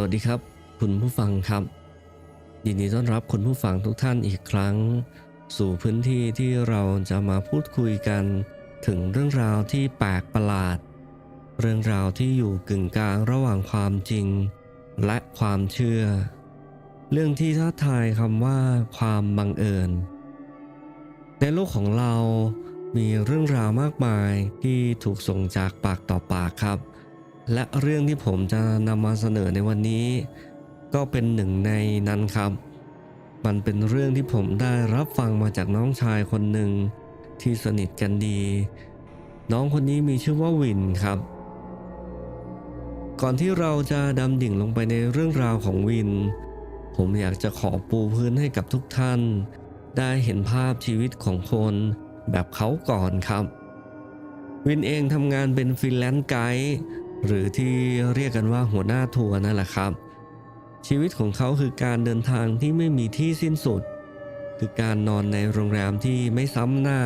สวัสดีครับ คุณผู้ฟังครับยินดีต้อนรับคุณผู้ฟังทุกท่านอีกครั้ง สู่พื้นที่ที่เราจะมาพูดคุยกัน ถึงเรื่องราวที่แปลกประหลาด เรื่องราวที่อยู่กึ่งกลางระหว่างความจริง และความเชื่อ เรื่องที่ท้าทายคำว่าความบังเอิญ ในโลกของเรามีเรื่องราวมากมายที่ถูกส่งจากปากต่อปากครับ และเรื่องที่ผมจะนำมาเสนอในวันนี้ ก็เป็นหนึ่งในนั้นครับ มันเป็นเรื่องที่ผมได้รับฟังมาจากน้องชายคนหนึ่งที่สนิทกันดี น้องคนนี้มีชื่อว่าวินครับ ก่อนที่เราจะดำดิ่งลงไปในเรื่องราวของวิน ผมอยากจะขอปูพื้นให้กับทุกท่าน ได้เห็นภาพชีวิตของคนแบบเขาก่อนครับ วินเองทำงานเป็นฟรีแลนซ์ไกด์ หรือที่เรียกกันว่าหัวหน้าทัวร์นั่นแหละครับ ชีวิตของเขาคือการเดินทางที่ไม่มีที่สิ้นสุด คือการนอนในโรงแรมที่ไม่ซ้ำหน้า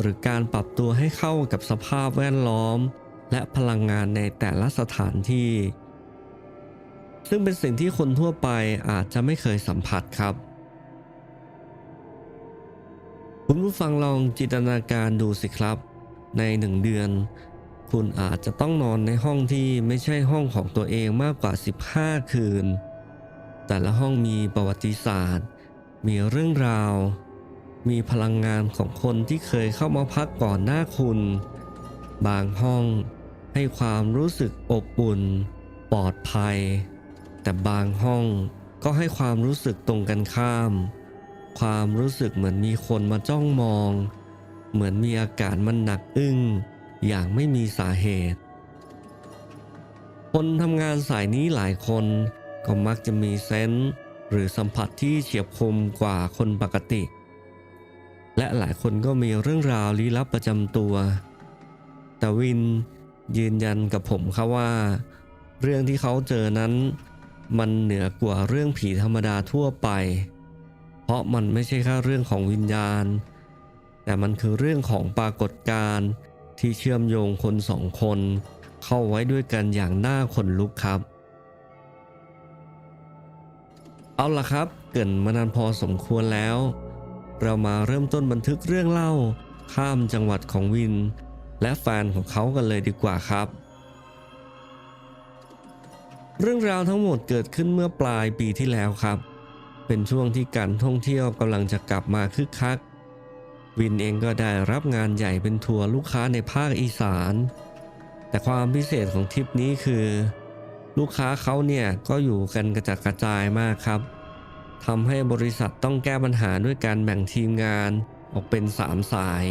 หรือการปรับตัวให้เข้ากับสภาพแวดล้อม และพลังงานในแต่ละสถานที่ ซึ่งเป็นสิ่งที่คนทั่วไปอาจจะไม่เคยสัมผัสครับคุณผู้ฟังลองจินตนาการดูสิครับ ในหนึ่งเดือน คุณอาจจะต้องนอนในห้องที่ไม่ใช่ห้องของตัวเองมากกว่า 15 คืน แต่ละห้องมีประวัติศาสตร์ มีเรื่องราว มีพลังงานของคนที่เคยเข้ามาพักก่อนหน้าคุณ บางห้องให้ความรู้สึกอบอุ่น ปลอดภัย แต่บางห้องก็ให้ความรู้สึกตรงกันข้าม ความรู้สึกเหมือนมีคนมาจ้องมอง เหมือนมีอากาศมันหนักอึ้ง อย่างไม่มีสาเหตุ คนทำงานสายนี้หลายคนก็มักจะมีเซนส์หรือสัมผัสที่เฉียบคมกว่าคนปกติ และหลายคนก็มีเรื่องราวลี้ลับประจำตัว แต่วินยืนยันกับผมครับว่า เรื่องที่เขาเจอนั้น มันเหนือกว่าเรื่องผีธรรมดาทั่วไป เพราะมันไม่ใช่แค่เรื่องของวิญญาณ แต่มันคือเรื่องของปรากฏการณ์ ที่เชื่อมโยงคนสองคน เข้าไว้ด้วยกันอย่างน่าขนลุกครับ เอาล่ะครับ เกินมานานพอสมควรแล้ว เรามาเริ่มต้นบันทึกเรื่องเล่า ข้ามจังหวัดของวิน และแฟนของเขากันเลยดีกว่าครับ เรื่องราวทั้งหมดเกิดขึ้นเมื่อปลายปีที่แล้วครับ เป็นช่วงที่การท่องเที่ยวกำลังจะกลับมาคึกคัก วินเองก็ได้รับงานใหญ่เป็นทัวร์ลูกค้าในภาคอีสาน แต่ความพิเศษของทริปนี้คือ ลูกค้าเขาเนี่ยก็อยู่กันกระจัดกระจายมากครับทำให้บริษัทต้องแก้ปัญหาด้วยการแบ่งทีมงานออกเป็น 3 สาย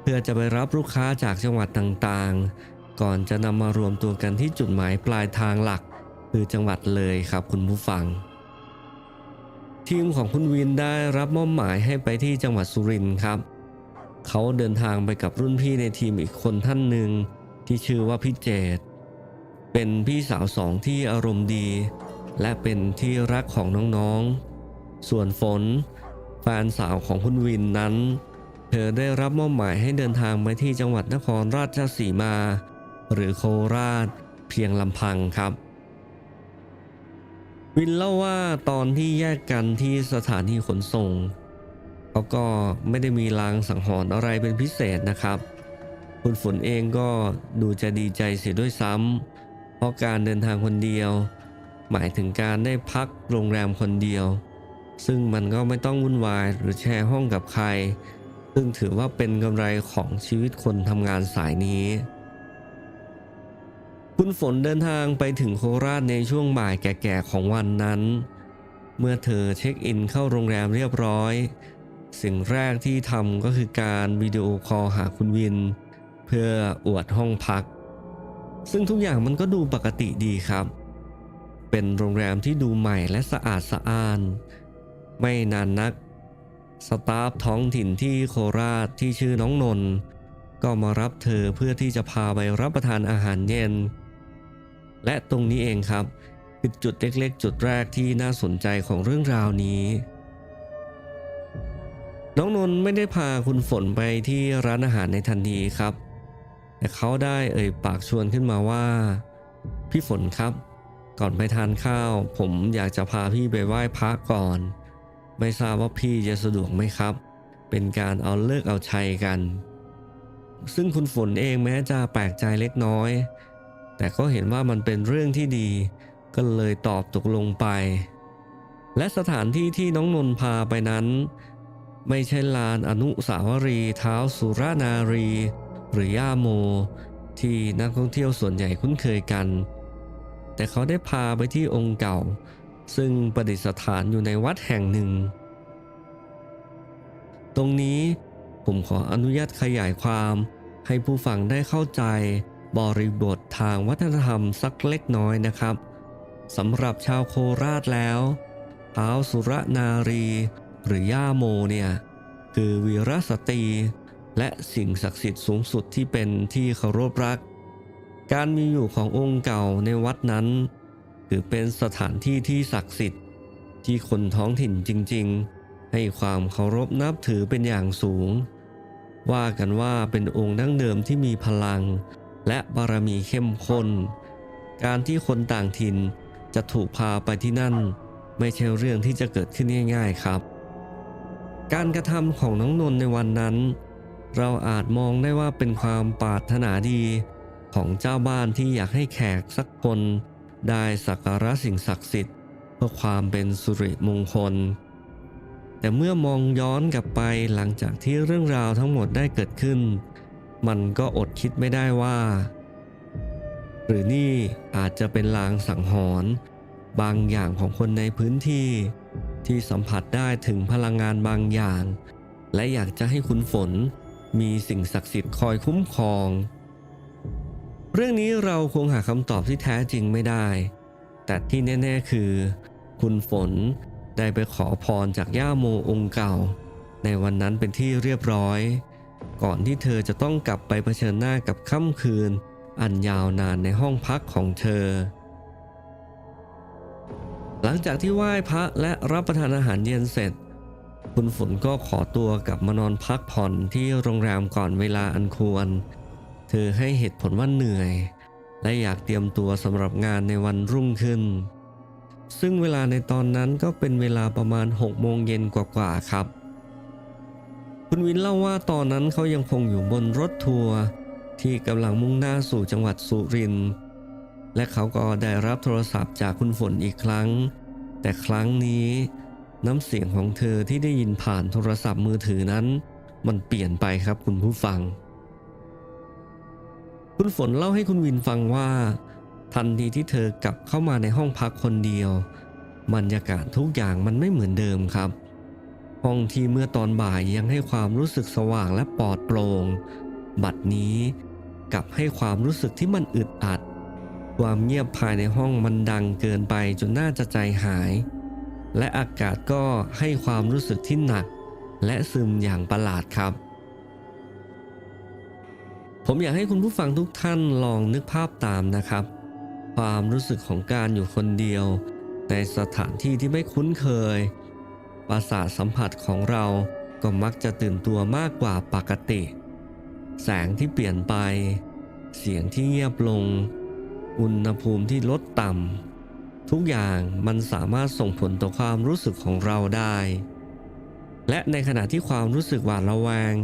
เพื่อจะไปรับลูกค้าจากจังหวัดต่างๆ ก่อนจะนำมารวมตัวกันที่จุดหมายปลายทางหลัก คือจังหวัดเลยครับคุณผู้ฟัง ทีมของคุณวินได้รับมอบหมายให้ไปที่จังหวัดสุรินทร์ครับ เขาเดินทางไปกับรุ่นพี่ในทีมอีกคนท่านหนึ่งที่ชื่อว่าพี่เจต เป็นพี่สาวสองที่อารมณ์ดี และเป็นที่รักของน้องๆ ส่วนฝน แฟนสาวของคุณวินนั้น เธอได้รับมอบหมายให้เดินทางไปที่จังหวัดนครราชสีมา หรือโคราช เพียงลำพังครับ วินเล่าว่าตอนที่แยกกันที่สถานีขนส่งเขาก็ไม่ได้มีลางสังหรณ์อะไรเป็นพิเศษนะครับ คุณฝนเองก็ดูจะดีใจเสียด้วยซ้ำเพราะการเดินทางคนเดียว หมายถึงการได้พักโรงแรมคนเดียว ซึ่งมันก็ไม่ต้องวุ่นวายหรือแชร์ห้องกับใคร ซึ่งถือว่าเป็นกำไรของชีวิตคนทำงานสายนี้ คุณฝนเดินทางไปถึงโคราชในช่วงบ่ายแก่ๆของวันนั้น เมื่อเธอเช็คอินเข้าโรงแรมเรียบร้อย สิ่งแรกที่ทำก็คือการวิดีโอคอลหาคุณวิน เพื่ออวดห้องพัก ซึ่งทุกอย่างมันก็ดูปกติดีครับ เป็นโรงแรมที่ดูใหม่และสะอาดสะอ้าน ไม่นานนัก สตาฟท้องถิ่นที่โคราชที่ชื่อน้องนนท์ก็มารับเธอเพื่อที่จะพาไปรับประทานอาหารเย็น และตรงนี้เองครับคือจุดเล็กๆ จุดแรกที่น่าสนใจของเรื่องราวนี้ น้องนนท์ไม่ได้พาคุณฝนไปที่ร้านอาหารในทันทีครับ แต่เขาได้เอ่ยปากชวนขึ้นมาว่า พี่ฝนครับ ก่อนไปทานข้าว ผมอยากจะพาพี่ไปไหว้พระก่อน ไม่ทราบว่าพี่จะสะดวกไหมครับ เป็นการเอาเลิกเอาชัยกัน ซึ่งคุณฝนเองแม้จะแปลกใจเล็กน้อย แต่ก็เห็นว่ามันเป็นเรื่องที่ดี ก็เลยตอบตกลงไป และสถานที่ที่น้องนนท์พาไปนั้น ไม่ใช่ลานอนุสาวรีย์เท้าสุรานารี หรือย่าโม ที่นักท่องเที่ยวส่วนใหญ่คุ้นเคยกัน แต่เขาได้พาไปที่องค์เก่า ซึ่งประดิษฐานอยู่ในวัดแห่งหนึ่ง ตรงนี้ผมขออนุญาตขยายความให้ผู้ฟังได้เข้าใจ บริบททางวัฒนธรรมสักเล็กน้อยนะครับสำหรับชาวโคราชแล้วเท้าวสุรนารี หรือย่าโมเนี่ยคือวีรสตรี และสิ่งศักดิ์สิทธิ์สูงสุดที่เป็นที่เคารพรัก การมีอยู่ขององค์เก่าในวัดนั้น ถือเป็นสถานที่ที่ศักดิ์สิทธิ์ ที่คนท้องถิ่นจริง ๆ ให้ความเคารพนับถือเป็นอย่างสูง ว่ากันว่าเป็นองค์ดั้งเดิมที่มีพลัง และบารมีเข้มข้น การที่คนต่างถิ่นจะถูกพาไปที่นั่น ไม่ใช่เรื่องที่จะเกิดขึ้นง่าย ๆครับ การกระทำของน้องนนท์ในวันนั้น เราอาจมองได้ว่าเป็นความปรารถนาดีของเจ้าบ้านที่อยากให้แขกสักคนได้สักการะสิ่งศักดิ์สิทธิ์ เพื่อความเป็นสุริมงคล แต่เมื่อมองย้อนกลับไปหลังจากที่เรื่องราวทั้งหมดได้เกิดขึ้น มันก็อดคิดไม่ได้ว่า หรือนี่อาจจะเป็นลางสังหรณ์บางอย่างของคนในพื้นที่ที่สัมผัสได้ถึงพลังงานบางอย่าง และอยากจะให้คุณฝนมีสิ่งศักดิ์สิทธิ์คอยคุ้มครอง เรื่องนี้เราคงหาคำตอบที่แท้จริงไม่ได้ แต่ที่แน่ ๆ คือ คุณฝนได้ไปขอพรจากย่าโมองค์เก่า ในวันนั้นเป็นที่เรียบร้อย ก่อนที่เธอจะต้องกลับไปเผชิญหน้ากับค่ำคืน อันยาวนานในห้องพักของเธอ หลังจากที่ไหว้พระและรับประทานอาหารเย็นเสร็จ คุณฝนก็ขอตัวกลับมานอนพักผ่อนที่โรงแรมก่อนเวลาอันควร เธอให้เหตุผลว่าเหนื่อย และอยากเตรียมตัวสำหรับงานในวันรุ่งขึ้น ซึ่งเวลาในตอนนั้นก็เป็นเวลาประมาณ6โมงเย็นกว่าๆครับ คุณวินเล่าว่าตอนนั้นเขายังคงอยู่บนรถทัวร์ที่กำลังมุ่งหน้าสู่จังหวัดสุรินทร์และเขาก็ได้รับโทรศัพท์จากคุณฝนอีกครั้ง แต่ครั้งนี้น้ำเสียงของเธอที่ได้ยินผ่านโทรศัพท์มือถือนั้น มันเปลี่ยนไปครับคุณผู้ฟัง คุณฝนเล่าให้คุณวินฟังว่า ทันทีที่เธอกลับเข้ามาในห้องพักคนเดียวบรรยากาศทุกอย่างมันไม่เหมือนเดิมครับ ห้องที่เมื่อตอนบ่ายยังให้ความรู้สึกสว่างและปลอดโปร่งบัดนี้กลับให้ความรู้สึกที่มันอึดอัด ความเงียบภายในห้องมันดังเกินไปจนน่าจะใจหาย และอากาศก็ให้ความรู้สึกที่หนัก และซึมอย่างประหลาดครับ ผมอยากให้คุณผู้ฟังทุกท่านลองนึกภาพตามนะครับ ความรู้สึกของการอยู่คนเดียว ในสถานที่ที่ไม่คุ้นเคย ประสาทสัมผัสของเราก็มักจะตื่นตัวมากกว่าปกติ แสงที่เปลี่ยนไป เสียงที่เงียบลง อุณหภูมิที่ลดต่ำ ทุกอย่างมันสามารถส่งผลต่อความรู้สึกของเราได้ และในขณะที่ความรู้สึกหวาดระแวง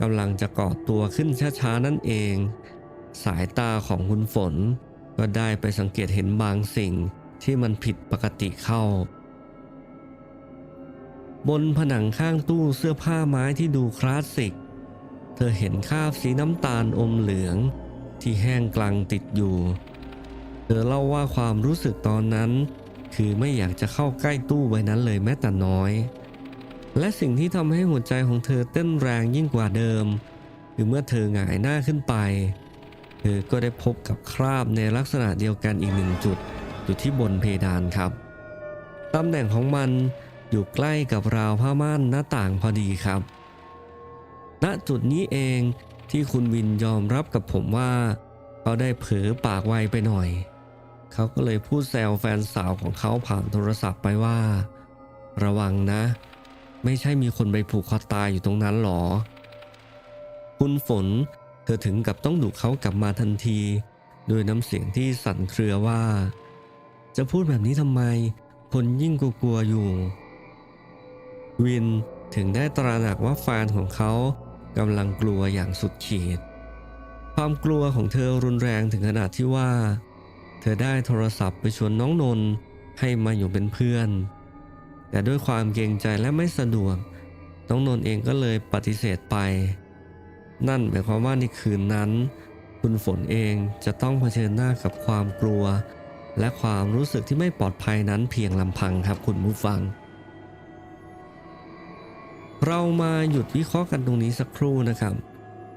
กำลังจะก่อตัวขึ้นช้าๆนั่นเอง สายตาของคุณฝน ก็ได้ไปสังเกตเห็นบางสิ่งที่มันผิดปกติเข้า บนผนังข้างตู้เสื้อผ้าไม้ที่ดูคลาสสิก เธอเห็นคราบสีน้ำตาลอมเหลือง ที่แห้งกลังติดอยู่ เธอเล่าว่าความรู้สึกตอนนั้น คือไม่อยากจะเข้าใกล้ตู้ใบนั้นเลยแม้แต่น้อย และสิ่งที่ทำให้หัวใจของเธอเต้นแรงยิ่งกว่าเดิม คือเมื่อเธอหงายหน้าขึ้นไป เธอก็ได้พบกับคราบในลักษณะเดียวกันอีกหนึ่งจุดอยู่ที่บนเพดานครับตำแหน่งของมัน อยู่ใกล้กับราวผ้าม่านหน้าต่างพอดีครับ ณจุดนี้เองที่คุณวินยอมรับกับผมว่าเขาได้เผลอปากไวไปหน่อย เขาก็เลยพูดแซวแฟนสาวของเขาผ่านโทรศัพท์ไปว่า ระวังนะ ไม่ใช่มีคนไปผูกคอตายอยู่ตรงนั้นหรอ คุณฝนเธอถึงกับต้องดุเขากลับมาทันทีโดยน้ำเสียงที่สั่นเครือว่า จะพูดแบบนี้ทำไม คนยิ่งกลัวๆอยู่ วินถึงได้ตระหนักว่าแฟนของเขากำลังกลัวอย่างสุดขีด ความกลัวของเธอรุนแรงถึงขนาดที่ว่า เธอได้โทรศัพท์ไปชวนน้องนนท์ให้มาอยู่เป็นเพื่อน แต่ด้วยความเกรงใจและไม่สะดวก น้องนนท์เองก็เลยปฏิเสธไป นั่นหมายความว่าในคืนนั้น คุณฝนเองจะต้องเผชิญหน้ากับความกลัว และความรู้สึกที่ไม่ปลอดภัยนั้นเพียงลำพังครับคุณผู้ฟัง เรามาหยุดวิเคราะห์กันตรงนี้สักครู่นะครับ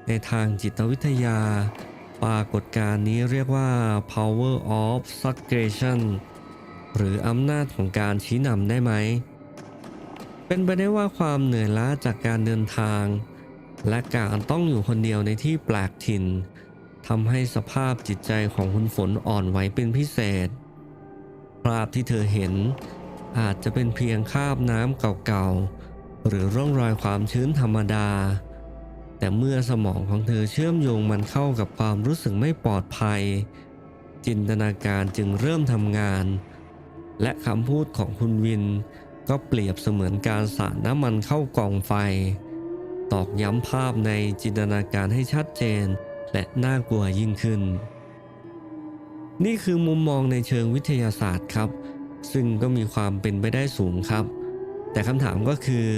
ในทางจิตวิทยา ปรากฏการณ์นี้เรียกว่า power of suggestion หรืออำนาจของการชี้นำได้ไหม เป็นไปได้ว่าความเหนื่อยล้าจากการเดินทาง และการต้องอยู่คนเดียวในที่แปลกถิ่นทำให้สภาพจิตใจของคุณฝนอ่อนไหวเป็นพิเศษ ภาพที่เธอเห็นอาจจะเป็นเพียงคาบน้ำเก่าๆ หรือร่องรอยความชื้นธรรมดา แต่เมื่อสมองของเธอเชื่อมโยงมันเข้ากับความรู้สึกไม่ปลอดภัย จินตนาการจึงเริ่มทำงาน และคำพูดของคุณวิน ก็เปรียบเสมือนการสาดน้ำมันเข้ากองไฟ ตอกย้ำภาพในจินตนาการให้ชัดเจน และน่ากลัวยิ่งขึ้น นี่คือมุมมองในเชิงวิทยาศาสตร์ครับ ซึ่งก็มีความเป็นไปได้สูงครับ แต่คำถามก็คือ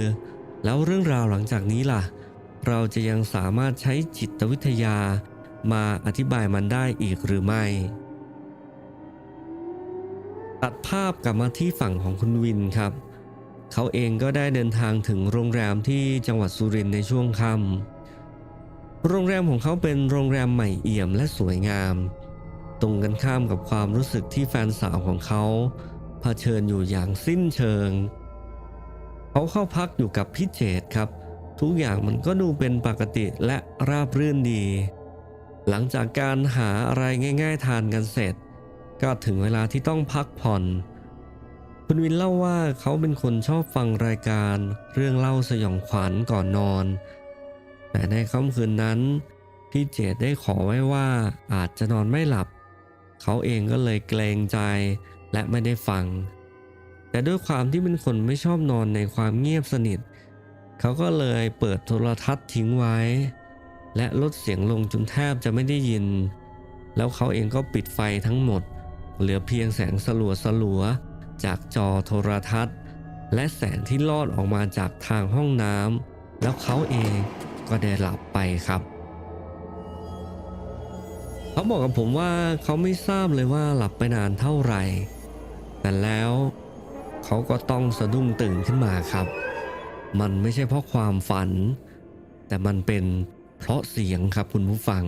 แล้วเรื่องราวหลังจากนี้ล่ะ เราจะยังสามารถใช้จิตวิทยามาอธิบายมันได้อีกหรือไม่ ตัดภาพกลับมาที่ฝั่งของคุณวินครับ เขาเองก็ได้เดินทางถึงโรงแรมที่จังหวัดสุรินทร์ในช่วงค่ำโรงแรมของเขาเป็นโรงแรมใหม่เอี่ยมและสวยงาม ตรงกันข้ามกับความรู้สึกที่แฟนสาวของเขาเผชิญอยู่อย่างสิ้นเชิง เขาเข้าพักอยู่กับพี่เจตครับ ทุกอย่างมันก็ดูเป็นปกติและราบรื่นดี หลังจากการหาอะไรง่าย ๆ ทานกันเสร็จ ก็ถึงเวลาที่ต้องพักผ่อน คุณวินเล่าว่าเขาเป็นคนชอบฟังรายการ เรื่องเล่าสยองขวัญก่อนนอน แต่ในค่ำคืนนั้นพี่เจดได้ขอไว้ว่าอาจจะนอนไม่หลับ เขาเองก็เลยเกรงใจและไม่ได้ฟัง แต่ด้วยความที่เป็นคนไม่ชอบนอนในความเงียบสนิท เขาก็เลยเปิดโทรทัศน์ทิ้งไว้ และลดเสียงลงจนแทบจะไม่ได้ยิน แล้วเขาเองก็ปิดไฟทั้งหมด เหลือเพียงแสงสลัวสลัวๆจากจอโทรทัศน์ และแสงที่ลอดออกมาจากทางห้องน้ำแล้วเขาเองก็ได้หลับไปครับเขาบอกกับผมว่าเขาไม่ทราบเลยว่าหลับไปนานเท่าไหร่ แต่แล้ว เขาก็ต้องสะดุ้งตื่นขึ้นมาครับ มันไม่ใช่เพราะความฝัน แต่มันเป็นเพราะเสียงครับคุณผู้ฟัง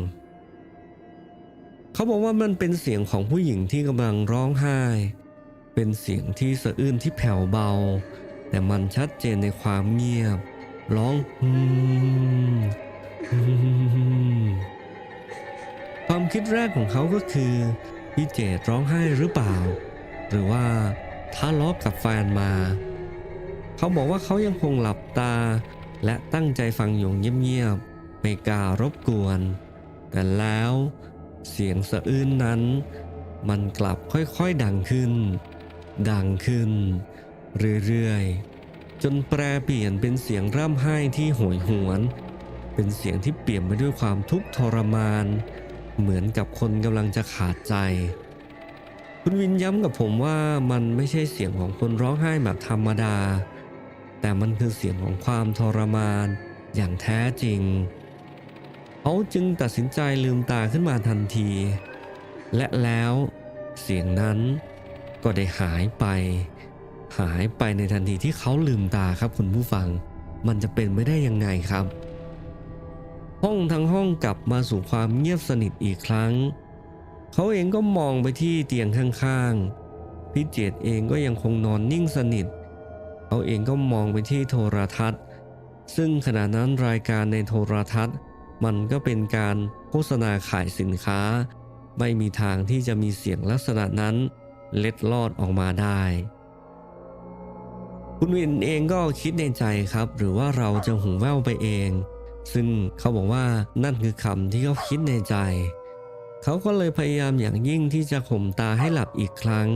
เขาบอกว่ามันเป็นเสียงของผู้หญิงที่กำลังร้องไห้ เป็นเสียงที่สะอื้นที่แผ่วเบา แต่มันชัดเจนในความเงียบ ร้องฮึมฮึมความคิดแรกของเขาก็คือพี่เจดร้องไห้หรือเปล่า หรือว่า ทะเลาะกับแฟนมา เขาบอกว่าเขายังคงหลับตา และตั้งใจฟังอยู่เงียบๆไม่กล้ารบกวน แต่แล้วเสียงสะอื้นนั้น มันกลับค่อยๆดังขึ้น ดังขึ้น เรื่อยๆ จนแปรเปลี่ยนเป็นเสียงร่ำไห้ที่โหยหวน เป็นเสียงที่เปลี่ยนไปด้วยความทุกข์ทรมาน เหมือนกับคนกำลังจะขาดใจ คุณวินย้ำกับผมว่ามันไม่ใช่เสียงของคนร้องไห้แบบธรรมดา แต่มันคือเสียงของความทรมานอย่างแท้จริง เขาจึงตัดสินใจลืมตาขึ้นมาทันที และแล้วเสียงนั้นก็ได้หายไป หายไปในทันทีที่เขาลืมตาครับคุณผู้ฟัง มันจะเป็นไม่ได้ยังไงครับ ห้องทั้งห้องกลับมาสู่ความเงียบสนิทอีกครั้ง เขาเองก็มองไปที่เตียงข้างๆพี่เจตเองก็ยังคงนอนนิ่งสนิทเขาเองก็มองไปที่โทรทัศน์ ซึ่งขณะนั้นรายการในโทรทัศน์ มันก็เป็นการโฆษณาขายสินค้า ไม่มีทางที่จะมีเสียงลักษณะนั้น เล็ดลอดออกมาได้ คุณวินเองก็คิดในใจครับ หรือว่าเราจะหูแว่วไปเอง ซึ่งเขาบอกว่านั่นคือคำที่เขาคิดในใจ เขาก็เลยพยายามอย่างยิ่งที่จะข่มตาให้หลับอีกครั้ง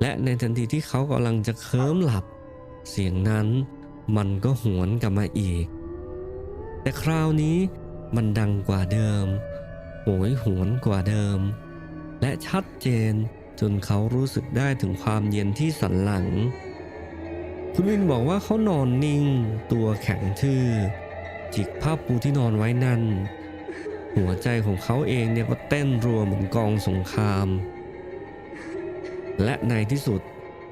และในทันทีที่เขากำลังจะเคลิ้มหลับ เสียงนั้นมันก็หวนกลับมาอีก แต่คราวนี้มันดังกว่าเดิมโหยหวนกว่าเดิม และชัดเจนจนเขารู้สึกได้ถึงความเย็นที่สันหลัง คุณวินบอกว่าเขานอนนิ่ง ตัวแข็งทื่อ จิกผ้าปูที่นอนไว้นั่น หัวใจของเขาเองเนี่ยก็เต้นรัวเหมือนกองสงคราม และในที่สุด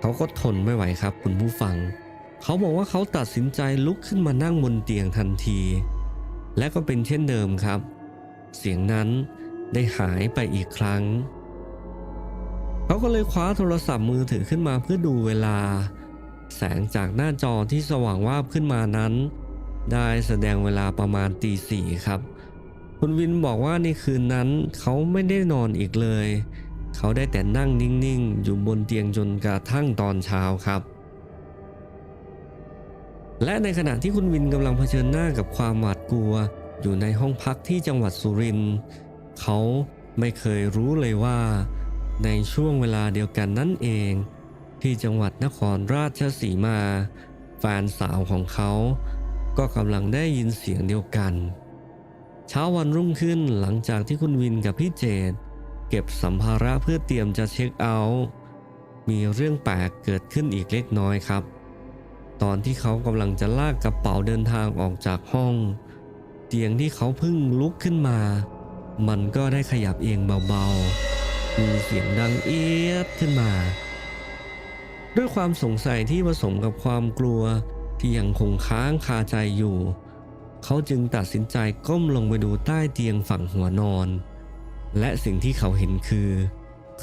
เขาก็ทนไม่ไหวครับคุณผู้ฟัง เขาบอกว่าเขาตัดสินใจลุกขึ้นมานั่งบนเตียงทันที และก็เป็นเช่นเดิมครับ เสียงนั้นได้หายไปอีกครั้ง เขาก็เลยคว้าโทรศัพท์มือถือขึ้นมาเพื่อดูเวลา แสงจากหน้าจอที่สว่างวาบขึ้นมานั้น ได้แสดงเวลาประมาณตีสี่ครับ คุณวินบอกว่าในคืนนั้นเขาไม่ได้นอนอีกเลย เขาได้แต่นั่งนิ่งๆ อยู่บนเตียงจนกระทั่งตอนเช้าครับ และในขณะที่คุณวินกำลังเผชิญหน้ากับความหวาดกลัว อยู่ในห้องพักที่จังหวัดสุรินทร์เขาไม่เคยรู้เลยว่า ในช่วงเวลาเดียวกันนั่นเอง ที่จังหวัดนครราชสีมา แฟนสาวของเขา ก็กำลังได้ยินเสียงเดียวกัน เช้าวันรุ่งขึ้นหลังจากที่คุณวินกับพี่เจดเก็บสัมภาระเพื่อเตรียมจะเช็คเอาท์มีเรื่องแปลกเกิดขึ้นอีกเล็กน้อยครับ ตอนที่เขากำลังจะลากกระเป๋าเดินทางออกจากห้อง เตียงที่เขาเพิ่งลุกขึ้นมา มันก็ได้ขยับเองเบาๆ มีเสียงดังเอียดขึ้นมา ด้วยความสงสัยที่ผสมกับความกลัวที่ยังคงค้างคาใจอยู่ เขาจึงตัดสินใจก้มลงไปดูใต้เตียงฝั่งหัวนอน และสิ่งที่เขาเห็นคือ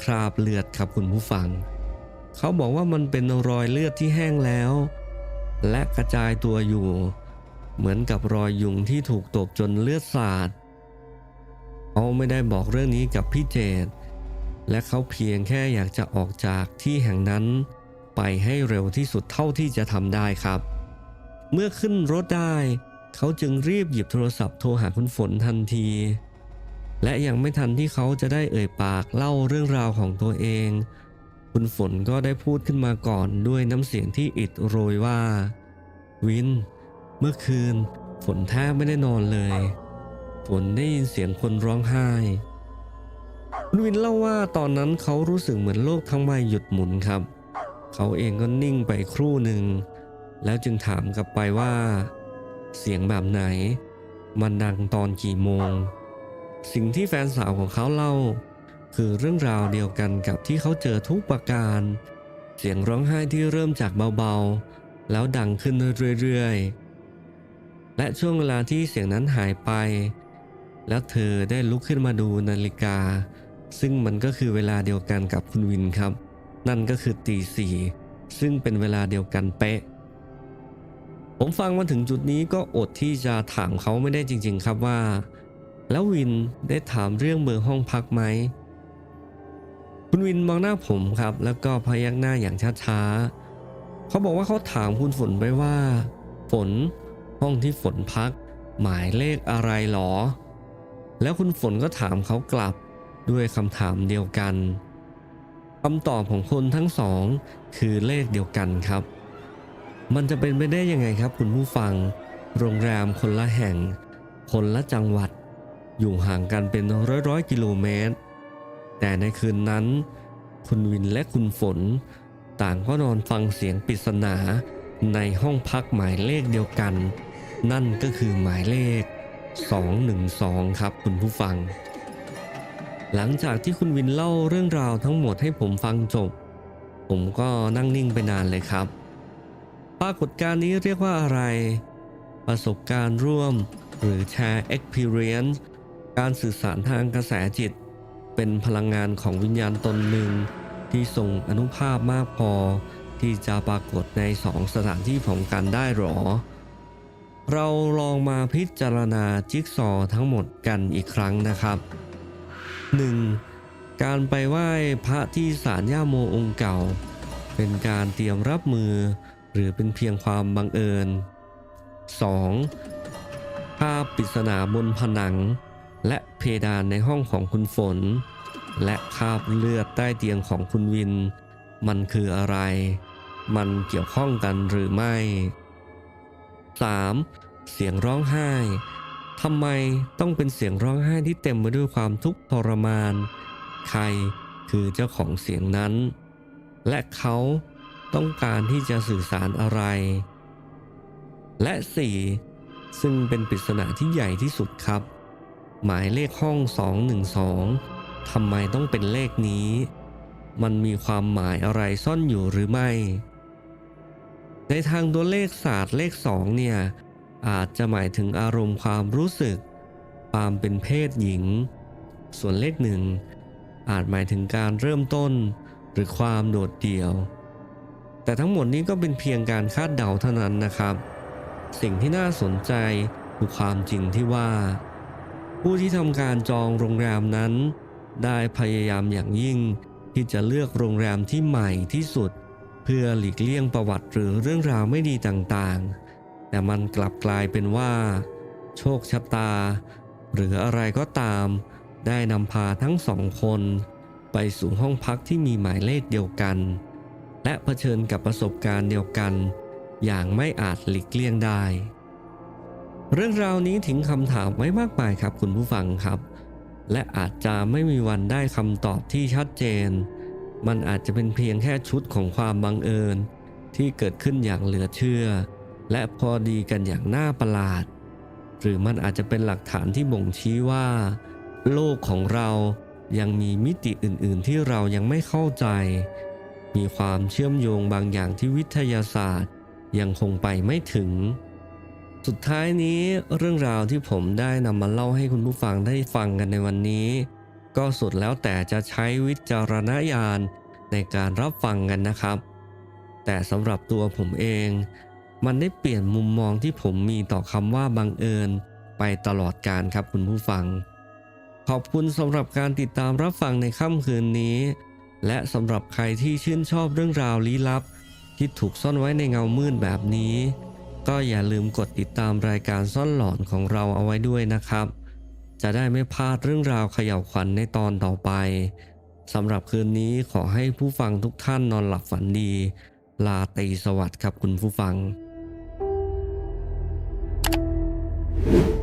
คราบเลือดครับคุณผู้ฟัง เขาบอกว่ามันเป็นรอยเลือดที่แห้งแล้ว และกระจายตัวอยู่ เหมือนกับรอยยุงที่ถูกตบจนเลือดสาดเขาไม่ได้บอกเรื่องนี้กับพี่เจดและเขาเพียงแค่อยากจะออกจากที่แห่งนั้น ไปให้เร็วที่สุดเท่าที่จะทำได้ครับ เมื่อขึ้นรถได้ เขาจึงรีบหยิบโทรศัพท์โทรหาคุณฝนทันที และยังไม่ทันที่เขาจะได้เอ่ยปากเล่าเรื่องราวของตัวเอง คุณฝนก็ได้พูดขึ้นมาก่อนด้วยน้ำเสียงที่อิดโรยว่า วิน เมื่อคืน ฝนแทบไม่ได้นอนเลย ฝนได้ยินเสียงคนร้องไห้คุณวินเล่าว่าตอนนั้นเขารู้สึกเหมือนโลกทั้งใบหยุดหมุนครับ เขาเองก็นิ่งไปครู่หนึ่ง แล้วจึงถามกลับไปว่า เสียงแบบไหน มันดังตอนกี่โมง สิ่งที่แฟนสาวของเขาเล่า คือเรื่องราวเดียวกันกับที่เขาเจอทุกประการ เสียงร้องไห้ที่เริ่มจากเบาๆ แล้วดังขึ้นเรื่อยๆ และช่วงเวลาที่เสียงนั้นหายไป แล้วเธอได้ลุกขึ้นมาดูนาฬิกา ซึ่งมันก็คือเวลาเดียวกันกับคุณวินครับ นั่นก็คือตีสี่ซึ่งเป็นเวลาเดียวกันเป๊ะ ผมฟังมาถึงจุดนี้ก็อดที่จะถามเขาไม่ได้จริง ๆ ครับว่า แล้ววินได้ถามเรื่องเบอร์ห้องพักไหมคุณวินมองหน้าผมครับ แล้วก็พยักหน้าอย่างช้าๆเขาบอกว่าเขาถามคุณฝนไปว่า ฝนห้องที่ฝนพัก หมายเลขอะไรหรอ แล้วคุณฝนก็ถามเขากลับด้วยคำถามเดียวกันคำตอบของคนทั้งสองคือเลขเดียวกันครับ มันจะเป็นไปได้ยังไงครับคุณผู้ฟัง โรงแรมคนละแห่ง คนละจังหวัด อยู่ห่างกันเป็นร้อยร้อยกิโลเมตร แต่ในคืนนั้น คุณวินและคุณฝน ต่างก็นอนฟังเสียงปริศนาในห้องพักหมายเลขเดียวกัน นั่นก็คือหมายเลข 212 ครับคุณผู้ฟัง หลังจากที่คุณวินเล่าเรื่องราวทั้งหมดให้ผมฟังจบ ผมก็นั่งนิ่งไปนานเลยครับ ปรากฏการณ์นี้เรียกว่าอะไร ประสบการณ์ร่วม หรือแชร์ experience การสื่อสารทางกระแสจิต เป็นพลังงานของวิญญาณตนหนึ่ง ที่ส่งอนุภาพมากพอ ที่จะปรากฏในสองสถานที่พร้อมกันได้หรอ เราลองมาพิจารณาจิ๊กซอทั้งหมดกันอีกครั้งนะครับ 1. การไปไหว้พระที่ศาลย่าโมองค์เก่า เป็นการเตรียมรับมือ หรือเป็นเพียงความบังเอิญ 2. ภาพปริศนาบนผนัง และเพดานในห้องของคุณฝน และคราบเลือดใต้เตียงของคุณวิน มันคืออะไร มันเกี่ยวข้องกันหรือไม่ 3. เสียงร้องไห้ทำไมต้องเป็นเสียงร้องไห้ที่เต็มไปด้วยความทุกข์ทรมาน ใครคือเจ้าของเสียงนั้น และเขา ต้องการที่จะสื่อสารอะไร และ 4. ซึ่งเป็นปริศนาที่ใหญ่ที่สุดครับ หมายเลขห้อง 212ทำไมต้องเป็นเลขนี้ มันมีความหมายอะไรซ่อนอยู่หรือไม่ ในทางตัวเลขศาสตร์เลขสองเนี่ย อาจจะหมายถึงอารมณ์ความรู้สึก ความเป็นเพศหญิง ส่วนเลขหนึ่งอาจหมายถึงการเริ่มต้นหรือความโดดเดี่ยว แต่ทั้งหมดนี้ก็เป็นเพียงการคาดเดาเท่านั้นนะครับ สิ่งที่น่าสนใจคือความจริงที่ว่า ผู้ที่ทำการจองโรงแรมนั้น ได้พยายามอย่างยิ่งที่จะเลือกโรงแรมที่ใหม่ที่สุด เพื่อหลีกเลี่ยงประวัติหรือเรื่องราวไม่ดีต่างๆ แต่มันกลับกลายเป็นว่า โชคชะตา หรืออะไรก็ตาม ได้นำพาทั้งสองคน ไปสู่ห้องพักที่มีหมายเลขเดียวกัน และเผชิญกับประสบการณ์เดียวกัน อย่างไม่อาจหลีกเลี่ยงได้ เรื่องราวนี้ทิ้งคำถามไว้มากมายครับคุณผู้ฟังครับ และอาจจะไม่มีวันได้คำตอบที่ชัดเจน มันอาจจะเป็นเพียงแค่ชุดของความบังเอิญ ที่เกิดขึ้นอย่างเหลือเชื่อ และพอดีกันอย่างน่าประหลาด หรือมันอาจจะเป็นหลักฐานที่บ่งชี้ว่า โลกของเรายังมีมิติอื่น ๆ ที่เรายังไม่เข้าใจ มีความเชื่อมโยงบางอย่างที่วิทยาศาสตร์ ยังคงไปไม่ถึง สุดท้ายนี้เรื่องราวที่ผมได้นำมาเล่าให้คุณผู้ฟังได้ฟังกันในวันนี้ ก็สุดแล้วแต่จะใช้วิจารณญาณในการรับฟังกันนะครับ แต่สำหรับตัวผมเอง มันได้เปลี่ยนมุมมองที่ผมมีต่อคำว่าบังเอิญไปตลอดการครับคุณผู้ฟัง ขอบคุณสำหรับการติดตามรับฟังในค่ำคืนนี้ และสำหรับใครที่ชื่นชอบเรื่องราวลี้ลับ ที่ถูกซ่อนไว้ในเงามืดแบบนี้ ก็อย่าลืมกดติดตามรายการซ่อนหลอนของเราเอาไว้ด้วยนะครับ จะได้ไม่พลาดเรื่องราวเขย่าวขวัญในตอนต่อไปสำหรับคืนนี้ขอให้ผู้ฟังทุกท่านนอนหลับฝันดี ลาตีสวัสดิ์ครับคุณผู้ฟัง thank you